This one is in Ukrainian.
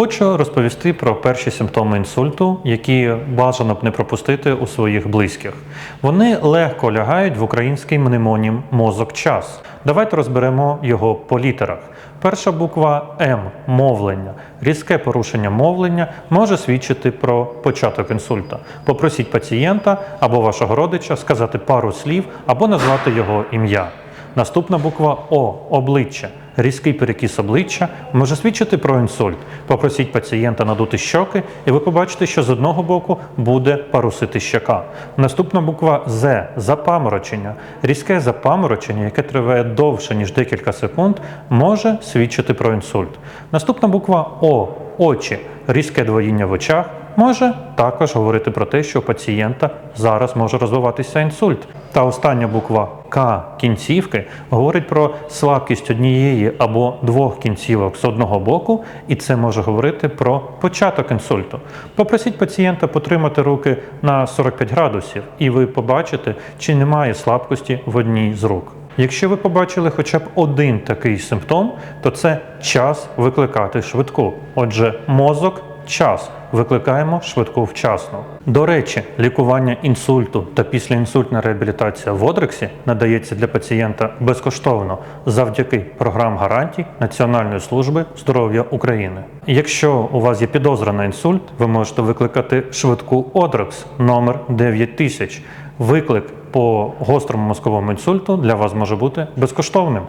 Хочу розповісти про перші симптоми інсульту, які бажано б не пропустити у своїх близьких. Вони легко лягають в український мнемонім мозок час. Давайте розберемо його по літерах. Перша буква М мовлення. Різке порушення мовлення може свідчити про початок інсульта. Попросіть пацієнта або вашого родича сказати пару слів або назвати його ім'я. Наступна буква О обличчя. Різкий перекіс обличчя може свідчити про інсульт. Попросіть пацієнта надути щоки, і ви побачите, що з одного боку буде парусити щока. Наступна буква З запаморочення. Різке запаморочення, яке триває довше ніж декілька секунд, може свідчити про інсульт. Наступна буква О очі. Різке двоїння в очах може також говорити про те, що у пацієнта зараз може розвиватися інсульт. Та остання буква К кінцівки говорить про слабкість однієї або двох кінцівок з одного боку, і це може говорити про початок інсульту. Попросіть пацієнта потримати руки на 45 градусів, і ви побачите, чи немає слабкості в одній з рук. Якщо ви побачили хоча б один такий симптом, то це час викликати швидку. Отже, мозок час. Викликаємо швидку вчасно. До речі, лікування інсульту та післяінсультна реабілітація в Одрексі надається для пацієнта безкоштовно завдяки програм гарантій Національної служби здоров'я України. Якщо у вас є підозра на інсульт, ви можете викликати швидку Одрекс номер 9000. Виклик по гострому мозковому інсульту для вас може бути безкоштовним.